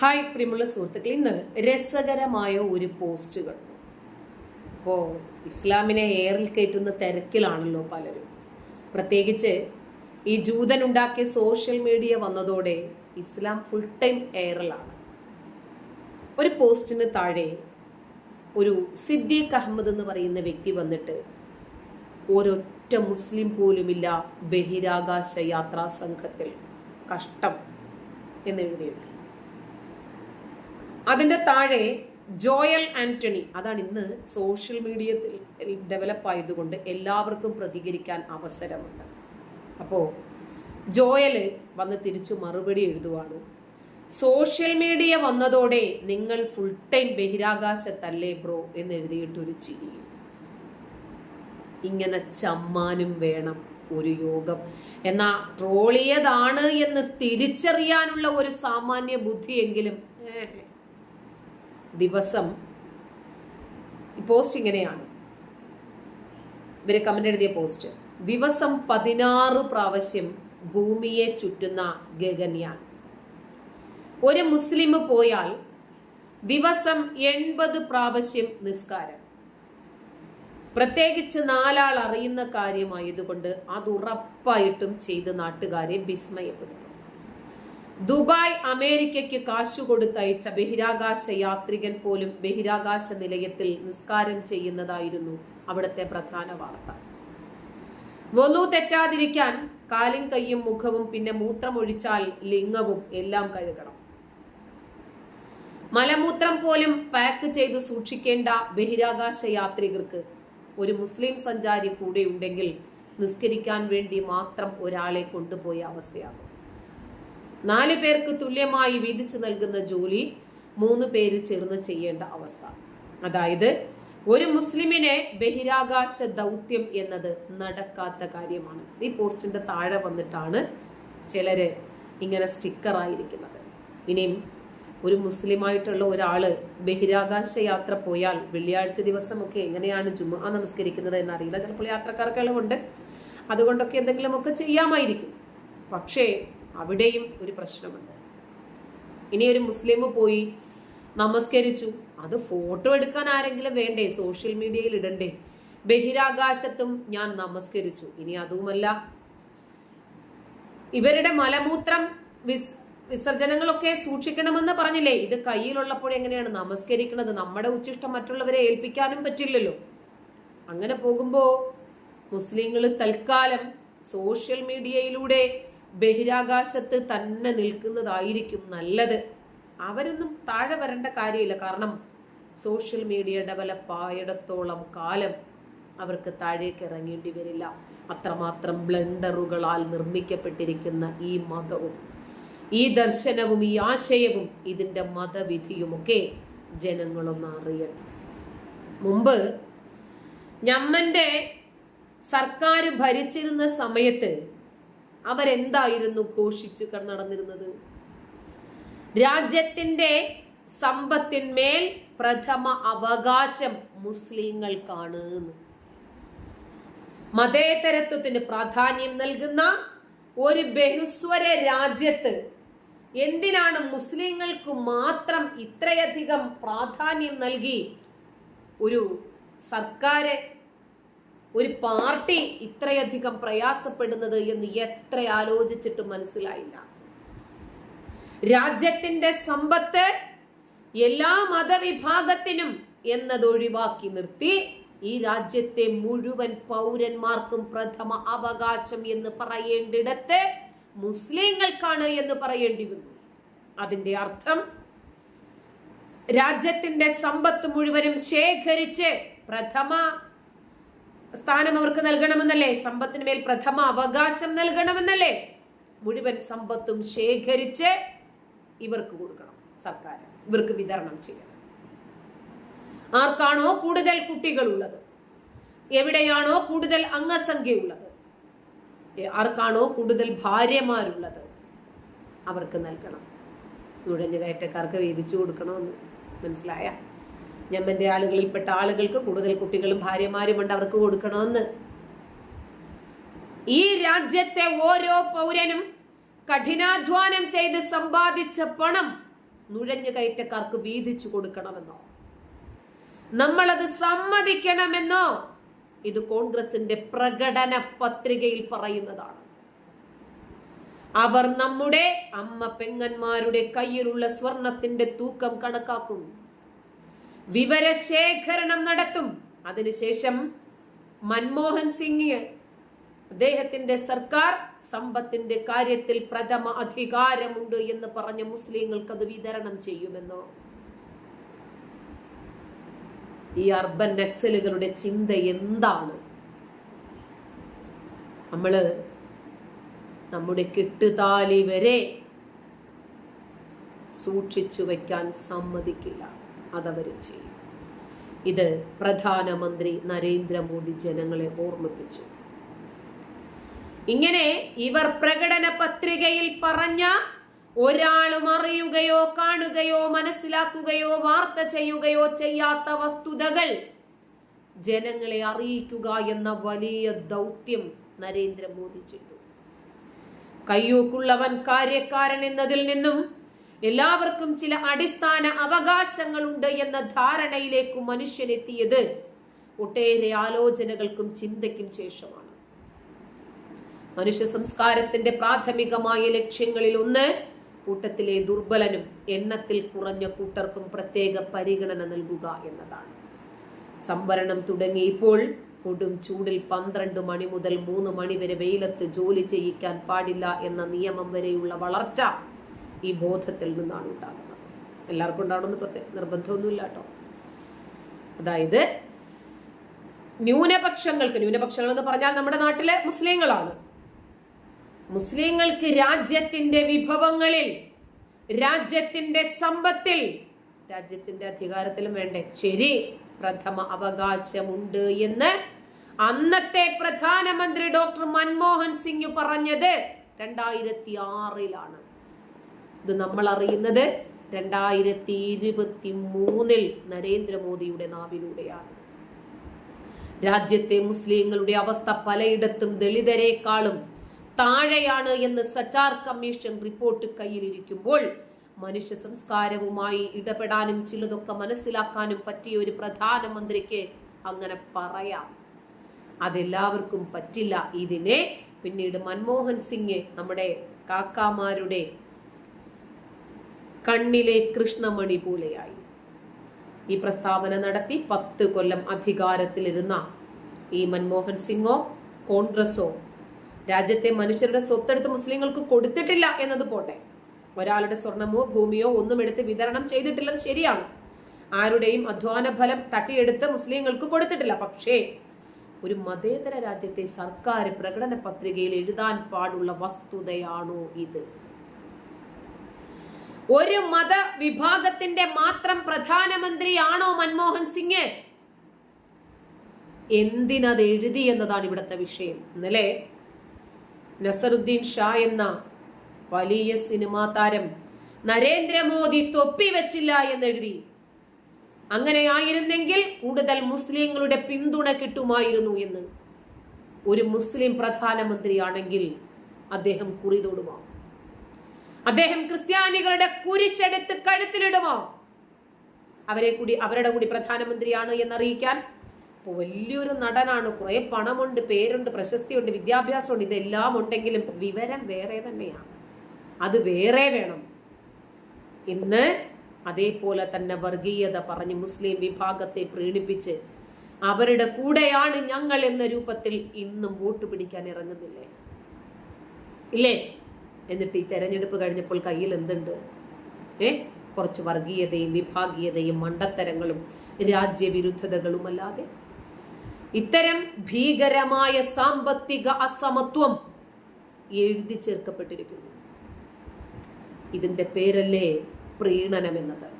Hi പ്രിയമുള്ള സുഹൃത്തുക്കൾ ഇന്ന് രസകരമായ ഒരു പോസ്റ്റുകൾ. ഇപ്പോൾ ഇസ്ലാമിനെ ഏറിൽ കയറ്റുന്ന തിരക്കിലാണല്ലോ പലരും. പ്രത്യേകിച്ച് ഈ ജൂതൻ ഉണ്ടാക്കിയ സോഷ്യൽ മീഡിയ വന്നതോടെ ഇസ്ലാം ഫുൾ ടൈം എയറിലാണ് ഒരു പോസ്റ്റിന് താഴെ ഒരു സിദ്ദീഖ് അഹമ്മദ് എന്ന് പറയുന്ന വ്യക്തി വന്നിട്ട് ഒരൊറ്റ മുസ്ലിം പോലുമില്ല ബഹിരാകാശ യാത്രാ സംഘത്തിൽ. കഷ്ടം എന്ന് അതിന്റെ താഴെ ജോയൽ ആന്റണി. അതാണ് ഇന്ന് സോഷ്യൽ മീഡിയത്തിൽ ഡെവലപ്പ് ആയതുകൊണ്ട് എല്ലാവർക്കും പ്രതികരിക്കാൻ അവസരമുണ്ട്. അപ്പോൾ ജോയൽ വന്ന് തിരിച്ചു മറുപടി എഴുതുവാണ്. സോഷ്യൽ മീഡിയ വന്നതോടെ നിങ്ങൾ ഫുൾ ടൈം ബഹിരാകാശത്തല്ലേ ബ്രോ എന്ന് എഴുതിയിട്ടൊരു ചിരി. ഇങ്ങനെ ചമ്മാനും വേണം ഒരു യോഗം. എന്നാ ട്രോളിയതാണ് എന്ന് തിരിച്ചറിയാനുള്ള ഒരു സാമാന്യ ബുദ്ധിയെങ്കിലും ദിവസം പോസ്റ്റ് ഇങ്ങനെയാണ്. ഇവർ കമന്റ് എഴുതിയ പോസ്റ്റ്. ദിവസം പതിനാറ് പ്രാവശ്യം ഭൂമിയെ ചുറ്റുന്ന ഗഗൻയാൻ. ഒരു മുസ്ലിം പോയാൽ ദിവസം എൺപത് പ്രാവശ്യം നിസ്കാരം. പ്രത്യേകിച്ച് നാലാൾ അറിയുന്ന കാര്യമായതുകൊണ്ട് അത് ഉറപ്പായിട്ടും ചെയ്ത് നാട്ടുകാരെ വിസ്മയപ്പെടുത്തും. ദുബായ് അമേരിക്കയ്ക്ക് കാശു കൊടുത്തയച്ച ബഹിരാകാശ യാത്രികൻ പോലും ബഹിരാകാശ നിലയത്തിൽ നിസ്കാരം ചെയ്യുന്നതായിരുന്നു അവിടുത്തെ പ്രധാന വാർത്ത. വലു തെറ്റാതിരിക്കാൻ കാലും കൈയും മുഖവും പിന്നെ മൂത്രമൊഴിച്ചാൽ ലിംഗവും എല്ലാം കഴുകണം. മലമൂത്രം പോലും പാക്ക് ചെയ്ത് സൂക്ഷിക്കേണ്ട ബഹിരാകാശ യാത്രികർക്ക് ഒരു മുസ്ലിം സഞ്ചാരി കൂടെ ഉണ്ടെങ്കിൽ നിസ്കരിക്കാൻ വേണ്ടി മാത്രം ഒരാളെ കൊണ്ടുപോയ അവസ്ഥയാകും. നാല് പേർക്ക് തുല്യമായി വീതിച്ചു നൽകുന്ന ജോലി മൂന്ന് പേര് ചേർന്ന് ചെയ്യേണ്ട അവസ്ഥ. അതായത് ഒരു മുസ്ലിമിനെ ബഹിരാകാശ ദൗത്യം എന്നത് നടക്കാത്ത കാര്യമാണ്. ഈ പോസ്റ്റിന്റെ താഴെ വന്നിട്ടാണ് ചിലര് ഇങ്ങനെ സ്റ്റിക്കർ ആയിരിക്കുന്നത് ഇനിയും ഒരു മുസ്ലിമായിട്ടുള്ള ഒരാൾ ബഹിരാകാശ യാത്ര പോയാൽ വെള്ളിയാഴ്ച ദിവസമൊക്കെ എങ്ങനെയാണ് ജുമ നമസ്കരിക്കുന്നത് എന്നറിയില്ല. ചിലപ്പോൾ യാത്രക്കാർക്ക് ഇളവുണ്ട് അതുകൊണ്ടൊക്കെ എന്തെങ്കിലുമൊക്കെ ചെയ്യാമായിരിക്കും. പക്ഷേ അവിടെയും ഒരു പ്രശ്നമുണ്ട്. ഇനി ഒരു മുസ്ലിം പോയി നമസ്കരിച്ചു. അത് ഫോട്ടോ എടുക്കാൻ ആരെങ്കിലും വേണ്ടേ? സോഷ്യൽ മീഡിയയിൽ ഇടണ്ടേ? ബഹിരാകാശത്തും ഞാൻ നമസ്കരിച്ചു. ഇനി അതുമല്ല. ഇവരുടെ മലമൂത്രം വിസ് വിസർജനങ്ങളൊക്കെ സൂക്ഷിക്കണമെന്ന് പറഞ്ഞില്ലേ? ഇത് കയ്യിലുള്ളപ്പോൾ എങ്ങനെയാണ് നമസ്കരിക്കുന്നത്? നമ്മുടെ ഉച്ചിഷ്ടം മറ്റുള്ളവരെ ഏൽപ്പിക്കാനും പറ്റില്ലല്ലോ. അങ്ങനെ പോകുമ്പോൾ മുസ്ലിങ്ങൾ തൽക്കാലം സോഷ്യൽ മീഡിയയിലൂടെ ബഹിരാകാശത്ത് തന്നെ നിൽക്കുന്നതായിരിക്കും നല്ലത്. അവരൊന്നും താഴെ വരേണ്ട കാര്യമില്ല. കാരണം സോഷ്യൽ മീഡിയ ഡെവലപ്പ് ആയിടത്തോളം കാലം അവർക്ക് താഴേക്ക് ഇറങ്ങേണ്ടി വരില്ല. അത്രമാത്രം ബ്ലണ്ടറുകളാൽ നിർമ്മിക്കപ്പെട്ടിരിക്കുന്ന ഈ മതവും ഈ ദർശനവും ഈ ആശയവും ഇതിന്റെ മതവിധിയുമൊക്കെ ജനങ്ങളൊന്ന് അറിയണം. മുമ്പ് ഞമ്മന്റെ സർക്കാർ ഭരിച്ചിരുന്ന സമയത്ത് അവരെന്തായിരുന്നു ഘോഷിച്ച് നടന്നിരുന്നത് രാജ്യത്തിന്റെ സമ്പത്തിന്മേൽ പ്രഥമ അവകാശം മുസ്ലിങ്ങൾക്കാണ്. മതേതരത്വത്തിന് പ്രാധാന്യം നൽകുന്ന ഒരു ബഹുസ്വര രാജ്യത്ത് എന്തിനാണ് മുസ്ലിങ്ങൾക്ക് മാത്രം ഇത്രയധികം പ്രാധാന്യം നൽകി ഒരു സർക്കാർ ഒരു പാർട്ടി ഇത്രയധികം പ്രയാസപ്പെടുന്നത് എന്ന് എത്ര ആലോചിച്ചിട്ട് മനസ്സിലായില്ല. രാജ്യത്തിന്റെ സമ്പത്ത് എല്ലാ മതവിഭാഗത്തിനും എന്നതൊഴിവാക്കി നിർത്തി ഈ രാജ്യത്തെ മുഴുവൻ പൗരന്മാർക്കും പ്രഥമ അവകാശം എന്ന് പറയേണ്ടിടത്ത് മുസ്ലിങ്ങൾക്കാണ് എന്ന് പറയേണ്ടി വന്നു. അതിന്റെ അർത്ഥം രാജ്യത്തിന്റെ സമ്പത്ത് മുഴുവനും ശേഖരിച്ച് പ്രഥമ സ്ഥാനം അവർക്ക് നൽകണമെന്നല്ലേ? സമ്പത്തിന് മേൽ പ്രഥമ അവകാശം നൽകണമെന്നല്ലേ? മുഴുവൻ സമ്പത്തും ശേഖരിച്ച് ഇവർക്ക് കൊടുക്കണം സർക്കാർ. ഇവർക്ക് വിതരണം ചെയ്യണം. ആർക്കാണോ കൂടുതൽ കുട്ടികൾ ഉള്ളത് എവിടെയാണോ കൂടുതൽ അംഗസംഖ്യ ഉള്ളത് എ- ആർക്കാണോ കൂടുതൽ ഭാര്യമാരുള്ളത്? അവർക്ക് നൽകണം. നുഴഞ്ഞുകയറ്റക്കാർക്ക് വീതിച്ചു കൊടുക്കണമെന്ന് മനസ്സിലായ? ഞമ്മന്റെ ആളുകളിൽപ്പെട്ട ആളുകൾക്ക് കൂടുതൽ കുട്ടികളും ഭാര്യമാരും ഉണ്ട് അവർക്ക് കൊടുക്കണമെന്ന്. ഈ രാജ്യത്തെ ഓരോ പൗരനും കഠിനാധ്വാനം ചെയ്ത് സമ്പാദിച്ച പണം നുഴഞ്ഞു കയറ്റക്കാർക്ക് വീതിച്ചു കൊടുക്കണമെന്നോ? നമ്മളത് സമ്മതിക്കണമെന്നോ? ഇത് കോൺഗ്രസിന്റെ പ്രകടന പത്രികയിൽ പറയുന്നതാണ്. അവർ നമ്മുടെ അമ്മ പെങ്ങന്മാരുടെ കയ്യിലുള്ള സ്വർണത്തിന്റെ തൂക്കം കണക്കാക്കും വിവരശേഖരണം നടത്തും. അതിനുശേഷം മൻമോഹൻ സിംഗ് അദ്ദേഹത്തിന്റെ സർക്കാർ സമ്പത്തിന്റെ കാര്യത്തിൽ പ്രഥമ അധികാരമുണ്ട് എന്ന് പറഞ്ഞ മുസ്ലിങ്ങൾക്ക് അത് വിതരണം ചെയ്യുമെന്നോ? ഈ അർബൻ നക്സലുകളുടെ ചിന്ത എന്താണ്? നമ്മൾ നമ്മുടെ കെട്ടുതാലി വരെ സൂക്ഷിച്ചു വയ്ക്കാൻ സമ്മതിക്കില്ല. അതവർ ചെയ്യും. ഇത് പ്രധാനമന്ത്രി നരേന്ദ്രമോദി ജനങ്ങളെ ഓർമ്മിപ്പിച്ചു. ഇങ്ങനെ ഇവർ പ്രകടന പത്രികയിൽ പറഞ്ഞ ഒരാളും അറിയുകയോ കാണുകയോ മനസ്സിലാക്കുകയോ വാർത്ത ചെയ്യുകയോ ചെയ്യാത്ത വസ്തുതകൾ ജനങ്ങളെ അറിയിക്കുക എന്ന വലിയ ദൗത്യം നരേന്ദ്രമോദി ചെയ്തു. കയ്യൂക്കുള്ളവൻ കാര്യക്കാരൻ എന്നതിൽ നിന്നും എല്ലാവർക്കും ചില അടിസ്ഥാന അവകാശങ്ങളുണ്ട് എന്ന ധാരണയിലേക്ക് മനുഷ്യനെത്തിയത് ഒട്ടേറെ ആലോചനകൾക്കും ചിന്തയ്ക്കും ശേഷമാണ്. മനുഷ്യ സംസ്കാരത്തിന്റെ പ്രാഥമികമായ ലക്ഷ്യങ്ങളിൽ ഒന്ന് കൂട്ടത്തിലെ ദുർബലനും എണ്ണത്തിൽ കുറഞ്ഞ കൂട്ടർക്കും പ്രത്യേക പരിഗണന നൽകുക എന്നതാണ്. സംവരണം തുടങ്ങി ഇപ്പോൾ കൊടും ചൂടിൽ പന്ത്രണ്ട് മണി മുതൽ മൂന്ന് മണി വരെ വെയിലത്ത് ജോലി ചെയ്യിക്കാൻ പാടില്ല എന്ന നിയമം വരെയുള്ള വളർച്ച ഈ ബോധത്തിൽ നിന്നാണ് ഉണ്ടാകുന്നത്. എല്ലാവർക്കും ഉണ്ടാവണമെന്ന് പ്രത്യേക നിർബന്ധമൊന്നുമില്ല കേട്ടോ. അതായത് ന്യൂനപക്ഷങ്ങൾക്ക് ന്യൂനപക്ഷങ്ങൾ എന്ന് പറഞ്ഞാൽ നമ്മുടെ നാട്ടിലെ മുസ്ലിങ്ങളാണ്. മുസ്ലിങ്ങൾക്ക് രാജ്യത്തിന്റെ വിഭവങ്ങളിൽ രാജ്യത്തിന്റെ സമ്പത്തിൽ രാജ്യത്തിന്റെ അധികാരത്തിലും വേണ്ടേ. ശരി പ്രഥമ അവകാശമുണ്ട് എന്ന് അന്നത്തെ പ്രധാനമന്ത്രി ഡോക്ടർ മൻമോഹൻ സിംഗ് പറഞ്ഞത് രണ്ടായിരത്തി ആറിലാണ്. ഇത് നമ്മൾ അറിയുന്നത് രണ്ടായിരത്തി ഇരുപത്തി മൂന്നിൽ നരേന്ദ്രമോദിയുടെ നാവിലൂടെയാണ്. രാജ്യത്തെ മുസ്ലിങ്ങളുടെ അവസ്ഥ പലയിടത്തും ദളിതരെക്കാളും താഴെയാണ് എന്ന് സച്ചാർ കമ്മീഷൻ റിപ്പോർട്ട് കയ്യിലിരിക്കുമ്പോൾ മനുഷ്യ സംസ്കാരവുമായി ഇടപെടാനും ചിലതൊക്കെ മനസ്സിലാക്കാനും പറ്റിയ ഒരു പ്രധാനമന്ത്രിക്ക് അങ്ങനെ പറയാം. അതെല്ലാവർക്കും പറ്റില്ല ഇതിനെ. പിന്നീട് മൻമോഹൻ സിംഗ് നമ്മുടെ കാക്കാമാരുടെ കണ്ണിലെ കൃഷ്ണമണി പോലെയായി. ഈ പ്രസ്താവന നടത്തി പത്ത് കൊല്ലം അധികാരത്തിലിരുന്ന ഈ മൻമോഹൻ സിംഗോ കോൺഗ്രസോ രാജ്യത്തെ മനുഷ്യരുടെ സ്വത്തെടുത്ത് മുസ്ലിങ്ങൾക്ക് കൊടുത്തിട്ടില്ല എന്നത് പോട്ടെ. ഒരാളുടെ സ്വർണമോ ഭൂമിയോ ഒന്നും എടുത്ത് വിതരണം ചെയ്തിട്ടില്ലെന്ന് ശരിയാണ്. ആരുടെയും അധ്വാന ഫലം തട്ടിയെടുത്ത് മുസ്ലിങ്ങൾക്ക് കൊടുത്തിട്ടില്ല. പക്ഷേ ഒരു മതേതര രാജ്യത്തെ സർക്കാർ പ്രകടന പത്രികയിൽ എഴുതാൻ പാടുള്ള വസ്തുതയാണോ ഇത്? ഒരു മത വിഭാഗത്തിന്റെ മാത്രം പ്രധാനമന്ത്രിയാണോ മൻമോഹൻ സിംഗ്? എന്തിനത് എഴുതി എന്നതാണ് ഇവിടുത്തെ വിഷയം. ഇന്നലെ നസറുദ്ദീൻ ഷാ എന്ന വലിയ സിനിമാ താരം നരേന്ദ്രമോദി തൊപ്പി വെച്ചില്ല എന്നെഴുതി. അങ്ങനെയായിരുന്നെങ്കിൽ കൂടുതൽ മുസ്ലിങ്ങളുടെ പിന്തുണ കിട്ടുമായിരുന്നു എന്ന്. ഒരു മുസ്ലിം പ്രധാനമന്ത്രിയാണെങ്കിൽ അദ്ദേഹം കുറിതൊടുമോ അദ്ദേഹം ക്രിസ്ത്യാനികളുടെ കുരിശെടുത്ത് കഴുത്തിലിടുമോ? അവരെ കൂടി അവരുടെ കൂടി പ്രധാനമന്ത്രിയാണ് എന്നറിയിക്കാൻ ഇപ്പോൾ വലിയൊരു നടനാണ്. കുറെ പണമുണ്ട് പേരുണ്ട് പ്രശസ്തിയുണ്ട് വിദ്യാഭ്യാസമുണ്ട്. ഇതെല്ലാം ഉണ്ടെങ്കിലും വിവരം വേറെ തന്നെയാണ് അത് വേറെ വേണം. ഇന്ന് അതേപോലെ തന്നെ വർഗീയത പറഞ്ഞ് മുസ്ലിം വിഭാഗത്തെ പ്രീണിപ്പിച്ച് അവരുടെ കൂടെയാണ് ഞങ്ങൾ എന്ന രൂപത്തിൽ ഇന്നും വോട്ട് പിടിക്കാൻ ഇറങ്ങുന്നില്ലേ? ഇല്ലേ? എന്നിട്ട് ഈ തെരഞ്ഞെടുപ്പ് കഴിഞ്ഞപ്പോൾ കയ്യിൽ എന്തുണ്ട്? ഏ? കുറച്ച് വർഗീയതയും വിഭാഗീയതയും മണ്ടത്തരങ്ങളും രാജ്യവിരുദ്ധതകളും അല്ലാതെ. ഇത്തരം ഭീകരമായ സാമ്പത്തിക അസമത്വം എഴുതി ചേർക്കപ്പെട്ടിരിക്കുന്നു. ഇതിന്റെ പേരല്ലേ പ്രീണനം എന്നത്.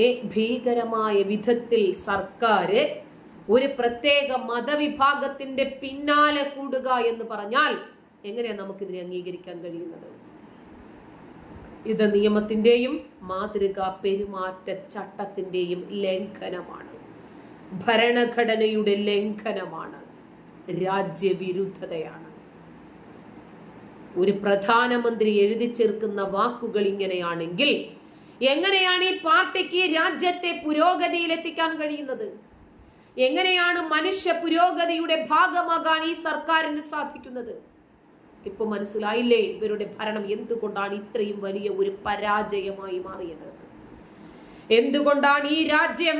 ഏ ഭീകരമായ വിധത്തിൽ സർക്കാർ ഒരു പ്രത്യേക മതവിഭാഗത്തിന്റെ പിന്നാലെ കൂടുക എന്ന് പറഞ്ഞാൽ എങ്ങനെയാണ് നമുക്കിതിനെ അംഗീകരിക്കാൻ കഴിയുന്നത്? ഇത് നിയമത്തിന്റെയും മാതൃകാ പെരുമാറ്റ ചട്ടത്തിന്റെയും ലംഘനമാണ്. ഭരണഘടനയുടെ ലംഘനമാണ്. രാജ്യവിരുദ്ധതയാണ്. ഒരു പ്രധാനമന്ത്രി എഴുതി ചേർക്കുന്ന വാക്കുകൾ ഇങ്ങനെയാണെങ്കിൽ എങ്ങനെയാണ് ഈ പാർട്ടിക്ക് രാജ്യത്തെ പുരോഗതിയിലെത്തിക്കാൻ കഴിയുന്നത്? എങ്ങനെയാണ് മനുഷ്യ പുരോഗതിയുടെ ഭാഗമാകാൻ ഈ സർക്കാരിന് സാധിക്കുന്നത്? ഇപ്പൊ മനസ്സിലായില്ലേ? ഇവരുടെ ഭരണം എന്തുകൊണ്ടാണ് ഇത്രയും വലിയ ഒരു പരാജയമായി മാറിയത്? എന്തുകൊണ്ടാണ് ഈ രാജ്യം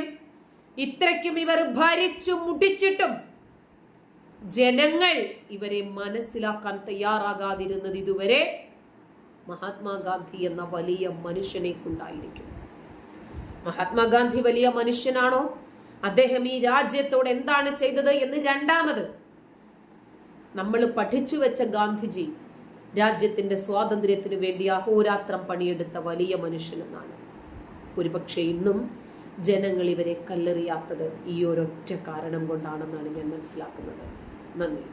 ഇത്രയ്ക്കും ഇവർ ഭരിച്ചു മുടിച്ചിട്ടും ജനങ്ങൾ ഇവരെ മനസ്സിലാക്കാൻ തയ്യാറാകാതിരുന്നത് ഇതുവരെ മഹാത്മാഗാന്ധി എന്ന വലിയ മനുഷ്യനെ കൊണ്ടായിരിക്കും മഹാത്മാഗാന്ധി വലിയ മനുഷ്യനാണോ? അദ്ദേഹം ഈ രാജ്യത്തോട് എന്താണ് ചെയ്തത് എന്ന് രണ്ടാമത് നമ്മൾ പഠിച്ചു വെച്ച ഗാന്ധിജി രാജ്യത്തിന്റെ സ്വാതന്ത്ര്യത്തിനു വേണ്ടി അഹോരാത്രം പണിയെടുത്ത വലിയ മനുഷ്യനെന്നാണ്. ഒരുപക്ഷെ ഇന്നും ജനങ്ങൾ ഇവരെ കല്ലെറിയാത്തത് ഈ ഒരൊറ്റ കാരണം കൊണ്ടാണെന്നാണ് ഞാൻ മനസ്സിലാക്കുന്നത്. നന്ദി.